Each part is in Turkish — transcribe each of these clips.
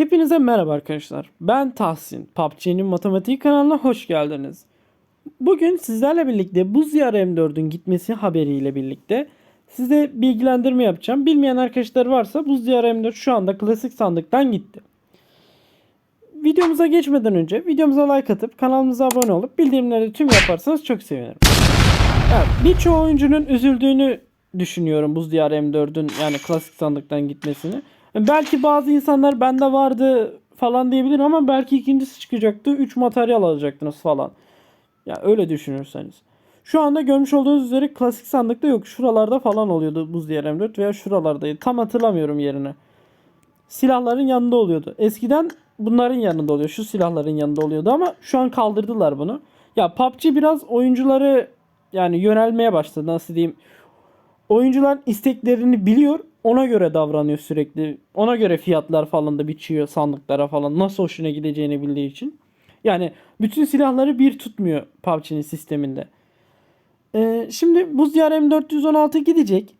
Hepinize merhaba arkadaşlar. Ben Tahsin. PUBG'nin matematik kanalına hoş geldiniz. Bugün sizlerle birlikte Buz Diyarı M4'ün gitmesi haberiyle birlikte size bilgilendirme yapacağım. Bilmeyen arkadaşlar varsa Buz Diyarı M4 şu anda klasik sandıktan gitti. Videomuza geçmeden önce videomuza like atıp kanalımıza abone olup bildirimleri tüm yaparsanız çok sevinirim. Evet, Birçok oyuncunun üzüldüğünü düşünüyorum Buz Diyarı M4'ün yani klasik sandıktan gitmesini. Belki bazı insanlar bende vardı falan diyebilir ama belki ikincisi çıkacaktı. 3 materyal alacaktınız falan. Ya öyle düşünürseniz. Şu anda görmüş olduğunuz üzere klasik sandıkta yok. Şuralarda falan oluyordu Buz Diyarı M4 veya şuralardaydı. Tam hatırlamıyorum yerini. Silahların yanında oluyordu. Eskiden bunların yanında oluyor. Şu silahların yanında oluyordu ama şu an kaldırdılar bunu. Ya PUBG biraz oyuncuları yani yönelmeye başladı. Nasıl diyeyim? Oyuncular isteklerini biliyor. Ona göre davranıyor sürekli. Ona göre fiyatlar falan da biçiyor sandıklara falan. Nasıl hoşuna gideceğini bildiği için. Yani bütün silahları bir tutmuyor PUBG'nin sisteminde. Ee, şimdi Buz Diyarı M416 gidecek.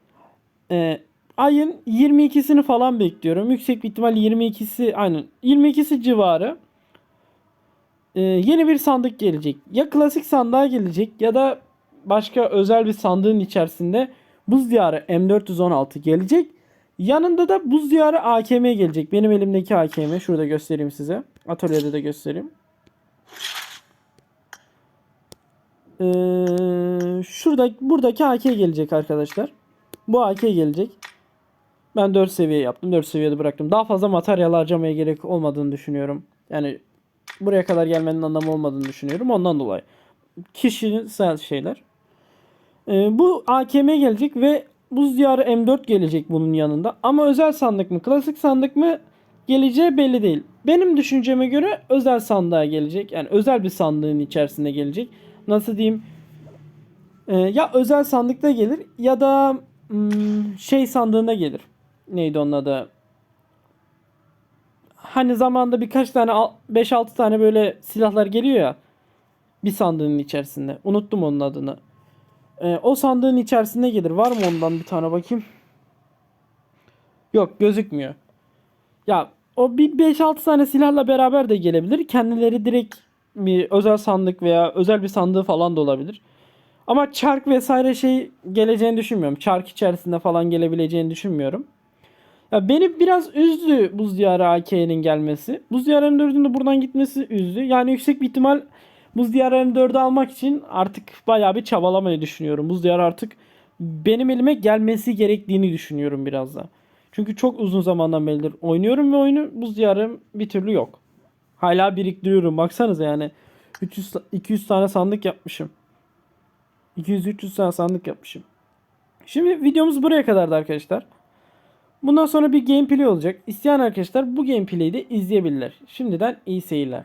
Ee, ayın 22'sini falan bekliyorum. Yüksek bir ihtimal 22'si aynen 22'si civarı. Ee, yeni bir sandık gelecek. Ya klasik sandığa gelecek ya da başka özel bir sandığın içerisinde Buz Diyarı M416 gelecek. Yanında da Buz Diyarı AKM gelecek. Benim elimdeki AKM. Şurada göstereyim size. Atölyede de göstereyim. Ee, şurada buradaki AK gelecek arkadaşlar. Bu AK gelecek. Ben 4 seviye yaptım. 4 seviyede bıraktım. Daha fazla materyal harcamaya gerek olmadığını düşünüyorum. Yani buraya kadar gelmenin anlamı olmadığını düşünüyorum. Ondan dolayı. Kişisel şeyler. Ee, bu AKM gelecek ve Buz Diyarı M4 gelecek bunun yanında. Ama özel sandık mı, klasik sandık mı geleceği belli değil. Benim düşünceme göre özel sandığa gelecek. Yani özel bir sandığın içerisinde gelecek. Nasıl diyeyim? Ee, ya özel sandıkta gelir ya da hmm, şey sandığında gelir. Neydi onun adı? Hani zamanda birkaç tane 5-6 tane böyle silahlar geliyor ya. Bir sandığın içerisinde. Unuttum onun adını. Ee, o sandığın içerisinde gelir. Var mı ondan bir tane bakayım? Yok gözükmüyor. Ya o bir 5-6 tane silahla beraber de gelebilir. Kendileri direkt bir özel sandık veya özel bir sandığı falan da olabilir. Ama çark vesaire şey geleceğini düşünmüyorum. Çark içerisinde falan gelebileceğini düşünmüyorum. Ya beni biraz üzdü Buz Diyarı AK'nin gelmesi. Buz Diyarı M4'ün de buradan gitmesi üzdü. Yani yüksek bir ihtimal Buz Diyarı M4'ü almak için artık bayağı bir çabalamayı düşünüyorum. Buz Diyarı artık benim elime gelmesi gerektiğini düşünüyorum biraz da. Çünkü çok uzun zamandan beridir oynuyorum ve oyunu Buz Diyarı bir türlü yok. Hala biriktiriyorum. Baksanıza yani 300 200 tane sandık yapmışım. 200-300 tane sandık yapmışım. Şimdi videomuz buraya kadardı arkadaşlar. Bundan sonra bir gameplay olacak. İsteyen arkadaşlar bu gameplay'i de izleyebilirler. Şimdiden iyi seyirler.